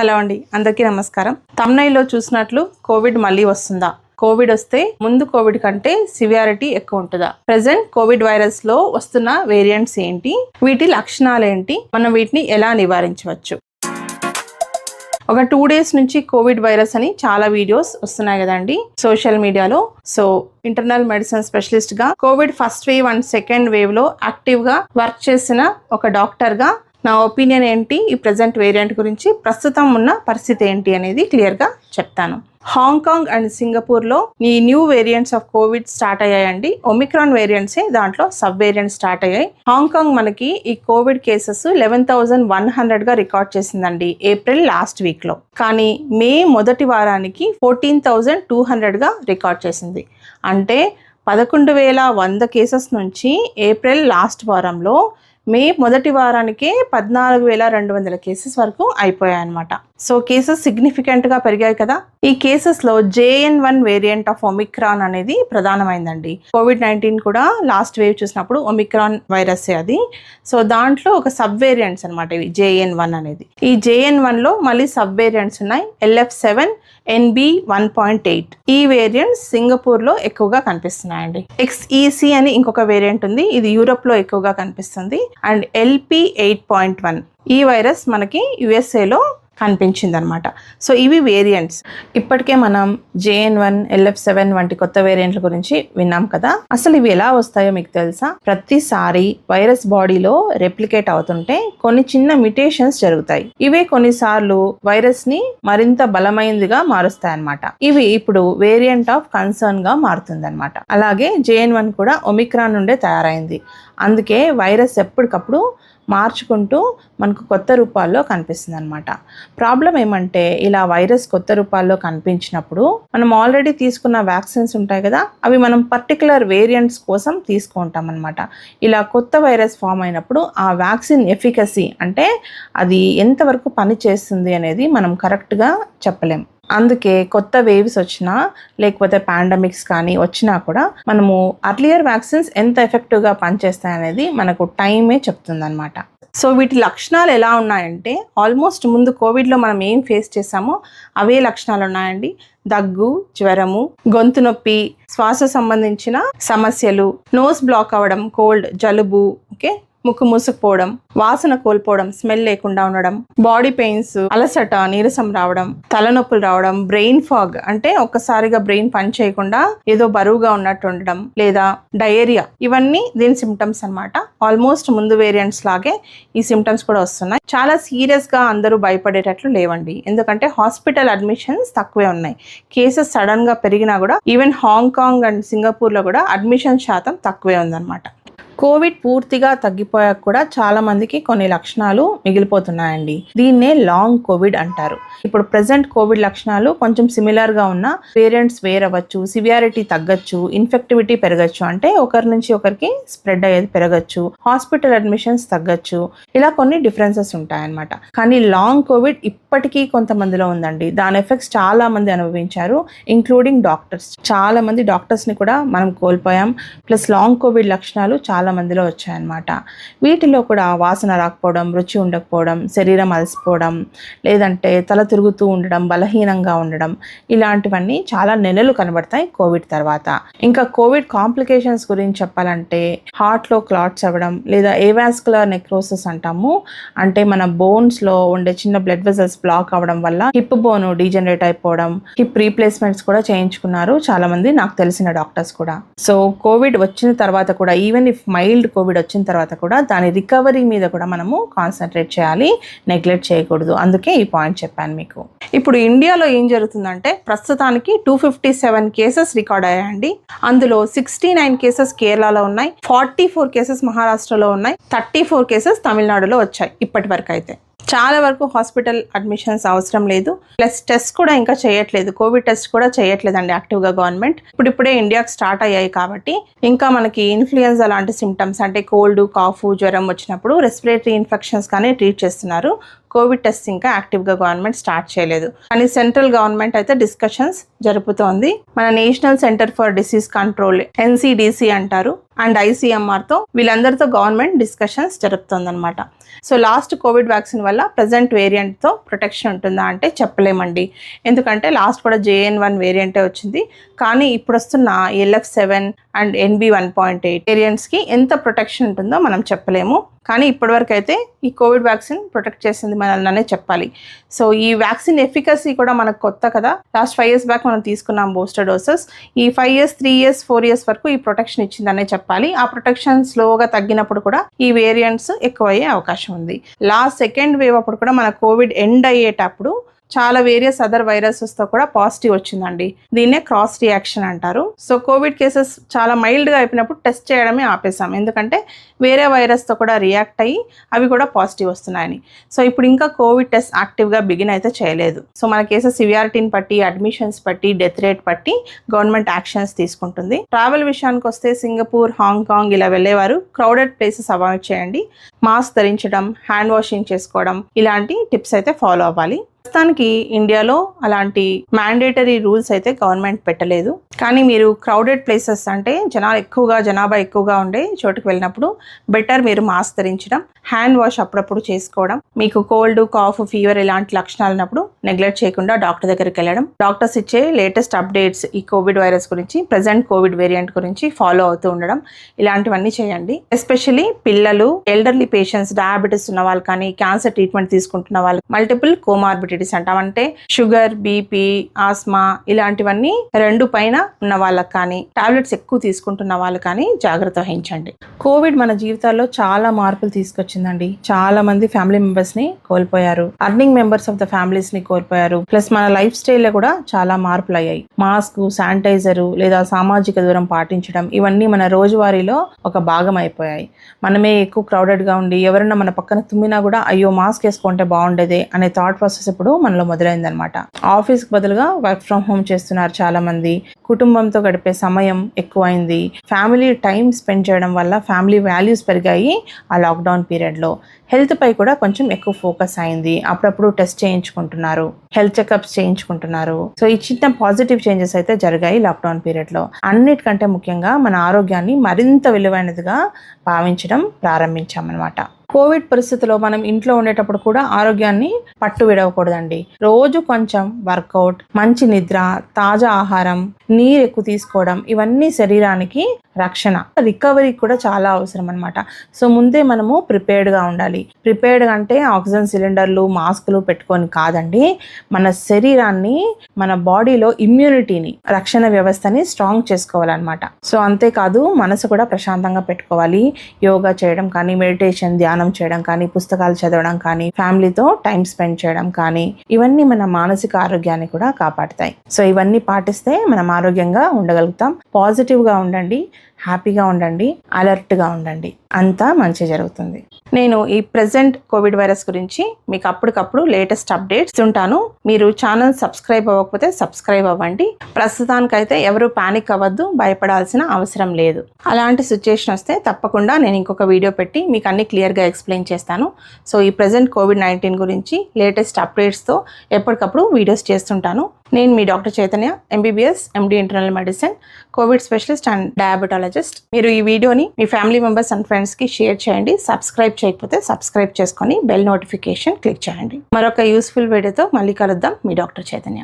Hello అండి అందరికీ నమస్కారం. తమ్నైలో చూసినట్లు కోవిడ్ మళ్ళీ వస్తుందా? కోవిడ్ వస్తే ముందు కోవిడ్ కంటే సివియారిటీ ఎక్కువ ఉంటుందా? ప్రజెంట్ కోవిడ్ వైరస్లో వస్తున్న వేరియంట్స్ ఏంటి? వీటి లక్షణాలు ఏంటి మనం వీటిని ఎలా నివారించవచ్చు? ఒక టూ డేస్ నుంచి కోవిడ్ వైరస్ అని చాలా వీడియోస్ వస్తున్నాయి కదండి సోషల్ మీడియాలో. So internal medicine స్పెషలిస్ట్గా covid first wave and second వేవ్లో యాక్టివ్గా వర్క్ చేసిన ఒక డాక్టర్గా నా ఒపీనియన్ ఏంటి? ఈ ప్రజెంట్ వేరియంట్ గురించి ప్రస్తుతం ఉన్న పరిస్థితి ఏంటి అనేది క్లియర్గా చెప్తాను. హాంకాంగ్ అండ్ సింగపూర్లో ఈ new variants of covid start అయ్యాయండి. ఒమిక్రాన్ వేరియంట్సే దాంట్లో సబ్ వేరియంట్ స్టార్ట్ అయ్యాయి. హాంకాంగ్ మనకి ఈ covid cases eleven thousand one హండ్రెడ్గా record చేసిందండి ఏప్రిల్ లాస్ట్ వీక్లో. కానీ మే మొదటి వారానికి ఫోర్టీన్ థౌజండ్ టూ హండ్రెడ్గా రికార్డ్ చేసింది. అంటే పదకొండు వేల వంద కేసెస్ నుంచి ఏప్రిల్ లాస్ట్ వారంలో మే మొదటి వారానికి పద్నాలుగు వేల రెండు వందల కేసెస్ వరకు అయిపోయాయి అనమాట సో కేసెస్ సిగ్నిఫికెంట్గా పెరిగాయి కదా. ఈ కేసెస్లో JN one variant of omicron అనేది ప్రధానమైందండి. కోవిడ్ నైన్టీన్ కూడా లాస్ట్ వేవ్ చూసినప్పుడు ఒమిక్రాన్ వైరస్ అది. సో దాంట్లో ఒక సబ్ వేరియంట్స్ అనమాట ఇవి జేఎన్ వన్ అనేది. ఈ జేఎన్ వన్లో మళ్ళీ సబ్ వేరియంట్స్ ఉన్నాయి LF seven NB one point eight ఈ వేరియంట్స్ సింగపూర్లో ఎక్కువగా కనిపిస్తున్నాయండి. ఎక్స్ఈసి అని ఇంకొక వేరియంట్ ఉంది. ఇది యూరోప్లో ఎక్కువగా కనిపిస్తుంది. And LP eight point one ఈ వైరస్ మనకి యుఎస్ఏలో కనిపించింది అనమాట సో ఇవి వేరియంట్స్ ఇప్పటికే మనం జేఎన్ వన్ ఎల్ఎఫ్ సెవెన్ వంటి కొత్త వేరియంట్ల గురించి విన్నాం కదా. అసలు ఇవి ఎలా వస్తాయో మీకు తెలుసా? ప్రతిసారి వైరస్ బాడీలో రెప్లికేట్ అవుతుంటే కొన్ని చిన్న మిటేషన్స్ జరుగుతాయి. ఇవే కొన్నిసార్లు వైరస్ని మరింత బలమైనదిగా మారుస్తాయి అన్నమాట ఇవి ఇప్పుడు వేరియంట్ ఆఫ్ కన్సర్న్గా మారుతుంది అనమాట అలాగే జేఎన్ వన్ కూడా ఒమిక్రాన్ నుండే తయారైంది. అందుకే వైరస్ ఎప్పటికప్పుడు మార్చుకుంటూ మనకు కొత్త రూపాల్లో కనిపిస్తుంది అనమాట ప్రాబ్లం ఏమంటే ఇలా వైరస్ కొత్త రూపాల్లో కనిపించినప్పుడు మనం ఆల్రెడీ తీసుకున్న వ్యాక్సిన్స్ ఉంటాయి కదా అవి మనం పర్టికులర్ వేరియంట్స్ కోసం తీసుకుంటాం అనమాట ఇలా కొత్త వైరస్ ఫామ్ అయినప్పుడు ఆ వ్యాక్సిన్ ఎఫికసీ అంటే అది ఎంతవరకు పని చేస్తుంది అనేది మనం కరెక్ట్గా చెప్పలేం. అందుకే కొత్త వేవ్స్ వచ్చినా లేకపోతే పాండమిక్స్ కానీ వచ్చినా కూడా మనము అర్లియర్ వ్యాక్సిన్స్ ఎంత ఎఫెక్టివ్గా పనిచేస్తాయనేది మనకు టైమే చెప్తుందన్నమాట. సో వీటి లక్షణాలు ఎలా ఉన్నాయంటే ఆల్మోస్ట్ ముందు కోవిడ్లో మనం ఏం ఫేస్ చేసామో అవే లక్షణాలు ఉన్నాయండి. దగ్గు జ్వరము గొంతు నొప్పి శ్వాస సంబంధించిన సమస్యలు నోస్ బ్లాక్ అవ్వడం కోల్డ్ జలుబు ఓకే ముక్కు మూసుకుపోవడం వాసన కోల్పోవడం స్మెల్ లేకుండా ఉండడం బాడీ పెయిన్స్ అలసట నీరసం రావడం తలనొప్పులు రావడం బ్రెయిన్ ఫాగ్ అంటే ఒక్కసారిగా బ్రెయిన్ పని చేయకుండా ఏదో బరువుగా ఉన్నట్టు ఉండడం లేదా డయేరియా ఇవన్నీ దీని సిమ్టమ్స్ అన్నమాట. ఆల్మోస్ట్ ముందు వేరియంట్స్ లాగే ఈ సిమ్టమ్స్ కూడా వస్తున్నాయి. చాలా సీరియస్గా అందరూ భయపడేటట్లు లేవండి. ఎందుకంటే హాస్పిటల్ అడ్మిషన్స్ తక్కువే ఉన్నాయి. కేసెస్ సడన్గా పెరిగినా కూడా ఈవెన్ హాంకాంగ్ అండ్ సింగపూర్లో కూడా అడ్మిషన్ శాతం తక్కువే ఉందన్నమాట. కోవిడ్ పూర్తిగా తగ్గిపోయాక కూడా చాలా మందికి కొన్ని లక్షణాలు మిగిలిపోతున్నాయండి. దీన్నే లాంగ్ కోవిడ్ అంటారు. ఇప్పుడు ప్రెసెంట్ కోవిడ్ లక్షణాలు కొంచెం సిమిలర్గా ఉన్న వేరియంట్స్ వేరవచ్చు సివియారిటీ తగ్గచ్చు ఇన్ఫెక్టివిటీ పెరగచ్చు. అంటే ఒకరి నుంచి ఒకరికి స్ప్రెడ్ అయ్యేది పెరగచ్చు హాస్పిటల్ అడ్మిషన్స్ తగ్గచ్చు. ఇలా కొన్ని డిఫరెన్సెస్ ఉంటాయన్నమాట. కానీ లాంగ్ కోవిడ్ ఇప్పటికీ కొంతమందిలో ఉందండి. దాని ఎఫెక్ట్స్ చాలా మంది అనుభవించారు ఇంక్లూడింగ్ డాక్టర్స్ చాలా మంది డాక్టర్స్ని కూడా మనం కోల్పోయాం. ప్లస్ లాంగ్ కోవిడ్ లక్షణాలు చాలా మందిలో వచ్చాయన్నమాట. వీటిలో కూడా వాసన రాకపోవడం రుచి ఉండకపోవడం శరీరం అలసిపోవడం లేదంటే తల తిరుగుతూ ఉండడం బలహీనంగా ఉండడం ఇలాంటివన్నీ చాలా నెలలు కనబడతాయి కోవిడ్ తర్వాత. ఇంకా కోవిడ్ కాంప్లికేషన్స్ గురించి చెప్పాలంటే హార్ట్లో క్లాట్స్ అవ్వడం లేదా ఏవాస్కులర్ నెక్రోసిస్ అంటాము. అంటే మన బోన్స్లో ఉండే చిన్న బ్లడ్ వెజల్స్ బ్లాక్ అవ్వడం వల్ల హిప్ బోన్ డీజనరేట్ అయిపోవడం హిప్ రీప్లేస్మెంట్స్ కూడా చేయించుకున్నారు చాలా మంది నాకు తెలిసిన డాక్టర్స్ కూడా. సో కోవిడ్ వచ్చిన తర్వాత కూడా ఈవెన్ ఇఫ్ మైల్డ్ కోవిడ్ వచ్చిన తర్వాత కూడా దాని రికవరీ మీద కూడా మనము కాన్సన్ట్రేట్ చేయాలి నెగ్లెక్ట్ చేయకూడదు. అందుకే ఈ పాయింట్ చెప్పాను మీకు. ఇప్పుడు ఇండియాలో ఏం జరుగుతుందంటే ప్రస్తుతానికి two fifty seven cases record అయ్యాయండి. అందులో సిక్స్టీ నైన్ కేసెస్ కేరళలో ఉన్నాయి ఫార్టీ ఫోర్ కేసెస్ మహారాష్ట్రలో ఉన్నాయి థర్టీ ఫోర్ కేసెస్ తమిళనాడులో వచ్చాయి ఇప్పటి వరకు అయితే చాలా వరకు హాస్పిటల్ అడ్మిషన్స్ అవసరం లేదు. ప్లస్ టెస్ట్ కూడా ఇంకా చేయట్లేదు. కోవిడ్ టెస్ట్ కూడా చేయట్లేదండి యాక్టివ్గా గవర్నమెంట్. ఇప్పుడు ఇప్పుడే ఇండియాకి స్టార్ట్ అయ్యాయి కాబట్టి ఇంకా మనకి ఇన్ఫ్లుయెన్జా లాంటి సిమ్టమ్స్ అంటే కోల్డ్ కాఫ్ జ్వరం వచ్చినప్పుడు రెస్పిరేటరీ ఇన్ఫెక్షన్స్ కానీ ట్రీట్ చేస్తున్నారు. కోవిడ్ టెస్ట్ ఇంకా యాక్టివ్గా గవర్నమెంట్ స్టార్ట్ చేయలేదు. కానీ సెంట్రల్ గవర్నమెంట్ అయితే డిస్కషన్స్ జరుపుతోంది. మన national centre for disease control NCDC అంటారు. అండ్ ఐసీఎంఆర్తో వీళ్ళందరితో గవర్నమెంట్ డిస్కషన్స్ జరుపుతోందనమాట సో లాస్ట్ కోవిడ్ వ్యాక్సిన్ వల్ల ప్రజెంట్ వేరియంట్తో ప్రొటెక్షన్ ఉంటుందా అంటే చెప్పలేమండి. ఎందుకంటే లాస్ట్ కూడా జేఎన్ వన్ వేరియంటే వచ్చింది. కానీ ఇప్పుడు వస్తున్న LF seven and NB one point eight వేరియంట్స్కి ఎంత ప్రొటెక్షన్ ఉంటుందో మనం చెప్పలేము. కానీ ఇప్పటివరకు అయితే ఈ కోవిడ్ వ్యాక్సిన్ ప్రొటెక్ట్ చేసింది మనల్ని చెప్పాలి. సో ఈ వ్యాక్సిన్ ఎఫికసీ కూడా మనకు కొత్త కదా. లాస్ట్ ఫైవ్ ఇయర్స్ బ్యాక్ మనం తీసుకున్నాం బూస్టర్ డోసెస్. ఈ five years three years four years వరకు ఈ ప్రొటెక్షన్ ఇచ్చిందనే చెప్పాలి. ఆ ప్రొటెక్షన్ స్లోగా తగ్గినప్పుడు కూడా ఈ వేరియంట్స్ ఎక్కువ అయ్యే అవకాశం ఉంది. లాస్ట్ సెకండ్ వేవ్ అప్పుడు కూడా మన కోవిడ్ ఎండ్ అయ్యేటప్పుడు చాలా వేరియస్ అదర్ వైరసెస్తో కూడా పాజిటివ్ వచ్చిందండి. దీన్నే క్రాస్ రియాక్షన్ అంటారు. సో కోవిడ్ కేసెస్ చాలా మైల్డ్గా అయిపోయినప్పుడు టెస్ట్ చేయడమే ఆపేసాం. ఎందుకంటే వేరే వైరస్తో కూడా రియాక్ట్ అయ్యి అవి కూడా పాజిటివ్ వస్తున్నాయని. సో ఇప్పుడు ఇంకా కోవిడ్ టెస్ట్ యాక్టివ్గా బిగిన్ అయితే చేయలేదు. సో మన కేసెస్ సివియారిటీని బట్టి అడ్మిషన్స్ బట్టి డెత్ రేట్ బట్టి గవర్నమెంట్ యాక్షన్స్ తీసుకుంటుంది. ట్రావెల్ విషయానికి వస్తే సింగపూర్ హాంకాంగ్ ఇలా వెళ్ళేవారు. క్రౌడెడ్ ప్లేసెస్ అవాయిడ్ చేయండి. మాస్క్ ధరించడం హ్యాండ్ వాషింగ్ చేసుకోవడం ఇలాంటి టిప్స్ అయితే ఫాలో అవ్వాలి. ప్రస్తుతానికి ఇండియాలో అలాంటి మ్యాండేటరీ రూల్స్ అయితే గవర్నమెంట్ పెట్టలేదు. కానీ మీరు క్రౌడెడ్ ప్లేసెస్ అంటే జనాలు ఎక్కువగా జనాభా ఎక్కువగా ఉండే చోటుకు వెళ్ళినప్పుడు బెటర్ మీరు మాస్క్ ధరించడం హ్యాండ్ వాష్ అప్పుడప్పుడు చేసుకోవడం మీకు కోల్డ్ కాఫ్ ఫీవర్ ఇలాంటి లక్షణాలు ఉన్నప్పుడు నెగ్లెక్ట్ చేయకుండా డాక్టర్ దగ్గరికి వెళ్ళడం. డాక్టర్స్ ఇచ్చే లేటెస్ట్ అప్డేట్స్ ఈ కోవిడ్ వైరస్ గురించి ప్రజెంట్ కోవిడ్ వేరియంట్ గురించి ఫాలో అవుతూ ఉండడం. ఇలాంటివన్నీ చేయండి. ఎస్పెషలీ పిల్లలు ఎల్డర్లీ పేషెంట్స్ డయాబెటీస్ ఉన్న వాళ్ళు కానీ క్యాన్సర్ ట్రీట్మెంట్ తీసుకుంటున్న వాళ్ళు మల్టిపుల్ కోమార్బిడిటీస్ అంటామంటే షుగర్ బీపీ ఆస్మా ఇలాంటివన్నీ రెండు పైన ఉన్న వాళ్ళకి కానీ టాబ్లెట్స్ ఎక్కువ తీసుకుంటున్న వాళ్ళు కానీ జాగ్రత్త వహించండి. కోవిడ్ మన జీవితాల్లో చాలా మార్పులు తీసుకొచ్చిందండి. చాలా మంది ఫ్యామిలీ మెంబర్స్ని కోల్పోయారు. అర్నింగ్ మెంబర్స్ ఆఫ్ ద ఫ్యామిలీస్ని కోల్పోయారు. ప్లస్ మన లైఫ్ స్టైల్లో కూడా చాలా మార్పులు అయ్యాయి మాస్క్ శానిటైజర్ లేదా సామాజిక దూరం పాటించడం ఇవన్నీ మన రోజువారీలో ఒక భాగం అయిపోయాయి. మనమే ఎక్కువ క్రౌడెడ్గా ఉండి ఎవరైనా మన పక్కన తుమ్మినా కూడా అయ్యో మాస్క్ వేసుకుంటే బాగుండేదే అనే థాట్ ప్రాసెస్ ఇప్పుడు మనలో మొదలైందనమాట ఆఫీస్ బదులుగా వర్క్ ఫ్రమ్ హోమ్ చేస్తున్నారు చాలా మంది. కుటుంబంతో గడిపే సమయం ఎక్కువైంది. ఫ్యామిలీ టైం స్పెండ్ చేయడం వల్ల ఫ్యామిలీ వాల్యూస్ పెరిగాయి ఆ లాక్డౌన్ పీరియడ్లో. హెల్త్ పై కూడా కొంచెం ఎక్కువ ఫోకస్ అయింది. అప్పుడప్పుడు టెస్ట్ చేయించుకుంటున్నారు. హెల్త్ చెకప్స్ చేయించుకుంటున్నారు. సో ఈ చిన్న పాజిటివ్ చేంజెస్ అయితే జరిగాయి లాక్డౌన్ పీరియడ్లో. అన్నిటికంటే ముఖ్యంగా మన ఆరోగ్యాన్ని మరింత విలువైనదిగా భావించడం ప్రారంభించామన్నమాట. కోవిడ్ పరిస్థితిలో మనం ఇంట్లో ఉండేటప్పుడు కూడా ఆరోగ్యాన్ని పట్టు విడవకూడదండి. రోజు కొంచెం వర్కౌట్ మంచి నిద్ర తాజా ఆహారం నీరు ఎక్కువ తీసుకోవడం ఇవన్నీ శరీరానికి రక్షణ. రికవరీ కూడా చాలా అవసరం అనమాట సో ముందే మనము ప్రిపేర్డ్గా ఉండాలి. ప్రిపేర్డ్ అంటే ఆక్సిజన్ సిలిండర్లు మాస్కులు పెట్టుకొని కాదండి. మన శరీరాన్ని మన బాడీలో ఇమ్యూనిటీని రక్షణ వ్యవస్థని స్ట్రాంగ్ చేసుకోవాలన్నమాట. సో అంతేకాదు మనసు కూడా ప్రశాంతంగా పెట్టుకోవాలి. యోగా చేయడం కానీ మెడిటేషన్ ధ్యానం ధ్యానం చేయడం కానీ పుస్తకాలు చదవడం కానీ ఫ్యామిలీతో టైం స్పెండ్ చేయడం కానీ ఇవన్నీ మన మానసిక ఆరోగ్యాన్ని కూడా కాపాడుతాయి. సో ఇవన్నీ పాటిస్తే మనం ఆరోగ్యంగా ఉండగలుగుతాం. పాజిటివ్గా ఉండండి. హ్యాపీగా ఉండండి అలర్ట్గా ఉండండి. అంతా మంచి జరుగుతుంది. నేను ఈ ప్రజెంట్ కోవిడ్ వైరస్ గురించి మీకు అప్పటికప్పుడు లేటెస్ట్ అప్డేట్స్ ఉంటాను మీరు ఛానల్ సబ్స్క్రైబ్ అవ్వకపోతే సబ్స్క్రైబ్ అవ్వండి. ప్రస్తుతానికైతే ఎవరు పానిక్ అవ్వద్దు భయపడాల్సిన అవసరం లేదు. అలాంటి సిచ్యుయేషన్ వస్తే తప్పకుండా నేను ఇంకొక వీడియో పెట్టి మీకు అన్ని క్లియర్గా ఎక్స్ప్లెయిన్ చేస్తాను. సో ఈ ప్రజెంట్ కోవిడ్ నైన్టీన్ గురించి లేటెస్ట్ అప్డేట్స్తో ఎప్పటికప్పుడు వీడియోస్ చేస్తుంటాను. నేను మీ doctor Chaitanya MBBS MD internal medicine covid specialist and diabetologist మీరు ఈ వీడియోని మీ ఫ్యామిలీ మెంబర్స్ అండ్ ఫ్రెండ్స్కి షేర్ చేయండి సబ్స్క్రైబ్ చేయకపోతే సబ్స్క్రైబ్ చేసుకొని బెల్ నోటిఫికేషన్ క్లిక్ చేయండి. మరొక యూస్ఫుల్ వీడియోతో మళ్ళీ కలుద్దాం మీ డాక్టర్ చైతన్య.